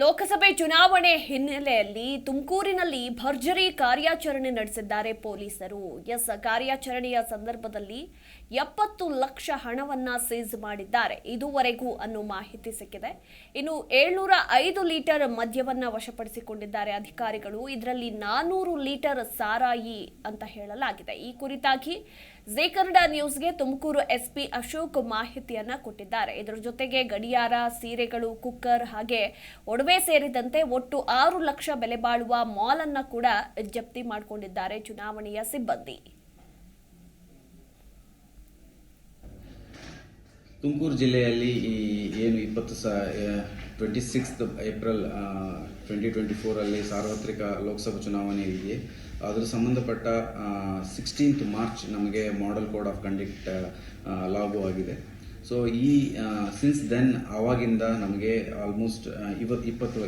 ಲೋಕಸಭೆ ಚುನಾವಣೆ ಹಿನ್ನೆಲೆಯಲ್ಲಿ ತುಮಕೂರಿನಲ್ಲಿ ಭರ್ಜರಿ ಕಾರ್ಯಾಚರಣೆ ನಡೆಸಿದ್ದಾರೆ ಪೊಲೀಸರು. ಎಸ್, ಕಾರ್ಯಾಚರಣೆಯ ಸಂದರ್ಭದಲ್ಲಿ ಎಪ್ಪತ್ತು ಲಕ್ಷ ಹಣವನ್ನ ಸೀಜ್ ಮಾಡಿದ್ದಾರೆ. ಇದುವರೆಗೂ ಅನ್ನೋ ಮಾಹಿತಿ ಸಿಕ್ಕಿದೆ. ಇನ್ನು ಏಳ್ನೂರ ಐದು ಲೀಟರ್ ಮದ್ಯವನ್ನ ವಶಪಡಿಸಿಕೊಂಡಿದ್ದಾರೆ ಅಧಿಕಾರಿಗಳು. ಇದರಲ್ಲಿ ನಾನೂರು ಲೀಟರ್ ಸಾರಾಯಿ ಅಂತ ಹೇಳಲಾಗಿದೆ. ಈ ಕುರಿತಾಗಿ ಜಿ ಕನ್ನಡ ನ್ಯೂಸ್ಗೆ ತುಮಕೂರು ಎಸ್ಪಿ ಅಶೋಕ್ ಮಾಹಿತಿಯನ್ನ ಕೊಟ್ಟಿದ್ದಾರೆ. ಇದರ ಜೊತೆಗೆ ಗಡಿಯಾರ, ಸೀರೆಗಳು, ಕುಕ್ಕರ್ ಹಾಗೆ ಒಡವೆ ಸೇರಿದಂತೆ ಒಟ್ಟು ಆರು ಲಕ್ಷ ಬೆಲೆ ಬಾಳುವ ಮಾಲ್ ಅನ್ನ ಕೂಡ ಜಪ್ತಿ ಮಾಡಿಕೊಂಡಿದ್ದಾರೆ ಚುನಾವಣೆಯ ಸಿಬ್ಬಂದಿ. ತುಮಕೂರು ಜಿಲ್ಲೆಯಲ್ಲಿ ಈ ಏನು ಇಪ್ಪತ್ತು ಸ twenty sixth April twenty twenty ಫೋರಲ್ಲಿ ಸಾರ್ವತ್ರಿಕ ಲೋಕಸಭಾ ಚುನಾವಣೆ ಇದೆ. ಅದರ ಸಂಬಂಧಪಟ್ಟ ಸಿಕ್ಸ್ಟೀನ್ತ್ ಮಾರ್ಚ್ ನಮಗೆ ಮಾಡೆಲ್ ಕೋಡ್ ಆಫ್ ಕಂಡಕ್ಟ್ ಲಾಗು ಆಗಿದೆ. ಸೊ ಈ ಸಿನ್ಸ್ ದೆನ್ ಆವಾಗಿಂದ ನಮಗೆ ಆಲ್ಮೋಸ್ಟ್ ಇವತ್ತು ಇಪ್ಪತ್ತು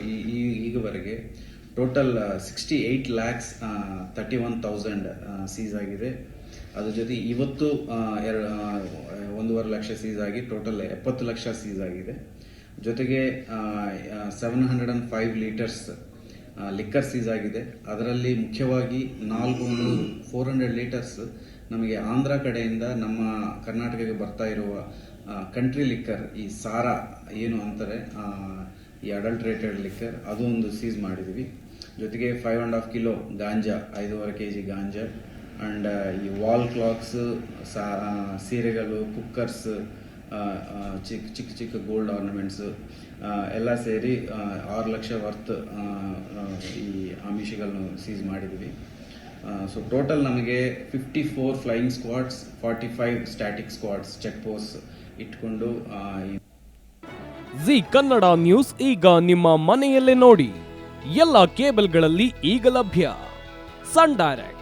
ಈಗವರೆಗೆ total sixty eight lakhs thirty one thousand seize ಆಗಿದೆ. ಅದ್ರ ಜೊತೆ ಇವತ್ತು ಎರಡು ಒಂದೂವರೆ ಲಕ್ಷ ಸೀಸ್ ಆಗಿ ಟೋಟಲ್ ಎಪ್ಪತ್ತು ಲಕ್ಷ ಸೀಸ್ ಆಗಿದೆ. ಜೊತೆಗೆ seven hundred and five litres liquor seize ಆಗಿದೆ. ಅದರಲ್ಲಿ ಮುಖ್ಯವಾಗಿ ನಾಲ್ಕು ಫೋರ್ ಹಂಡ್ರೆಡ್ ಲೀಟರ್ಸ್ ನಮಗೆ ಆಂಧ್ರ ಕಡೆಯಿಂದ ನಮ್ಮ ಕರ್ನಾಟಕಕ್ಕೆ ಬರ್ತಾ ಇರುವ ಕಂಟ್ರಿ ಲಿಕ್ಕರ್ ಈ ಸಾರ ಏನು ಅಂತಾರೆ ಈ ಅಡಲ್ಟ್ರೇಟೆಡ್ ಲಿಕ್ಕರ್ ಅದು ಒಂದು ಸೀಸ್ ಮಾಡಿದ್ವಿ. ಜೊತೆಗೆ five and half kilo ganja ಐದೂವರೆ ಕೆ ಜಿ ಗಾಂಜಾ ಆ್ಯಂಡ್ ಈ ವಾಲ್ ಕ್ಲಾಕ್ಸ್ ಸಾ ಸೀರೆಗಳು ಕುಕ್ಕರ್ಸ್ ಚಿಕ್ಕ ಚಿಕ್ಕ ಚಿಕ್ಕ ಗೋಲ್ಡ್ ಆರ್ನಮೆಂಟ್ಸ್ ಎಲ್ಲ ಸೇರಿ ಆ, ಆರು ಲಕ್ಷ ವರ್ತ್ ಈ ಆಮಿಷಗಳನ್ನು ಸೀಸ್ ಮಾಡಿದ್ವಿ. ಸೊ ಟೋಟಲ್ ನಮಗೆ fifty four flying squads forty five static squads check post ಇಟ್ಕೊಂಡು ಜಿ ಕನ್ನಡ ನ್ಯೂಸ್ ಈಗ ನಿಮ್ಮ ಮನೆಯಲ್ಲೇ ನೋಡಿ. ಎಲ್ಲ ಕೇಬಲ್ಗಳಲ್ಲಿ ಈಗ ಲಭ್ಯ. ಸನ್ ಡೈರೆಕ್ಟ್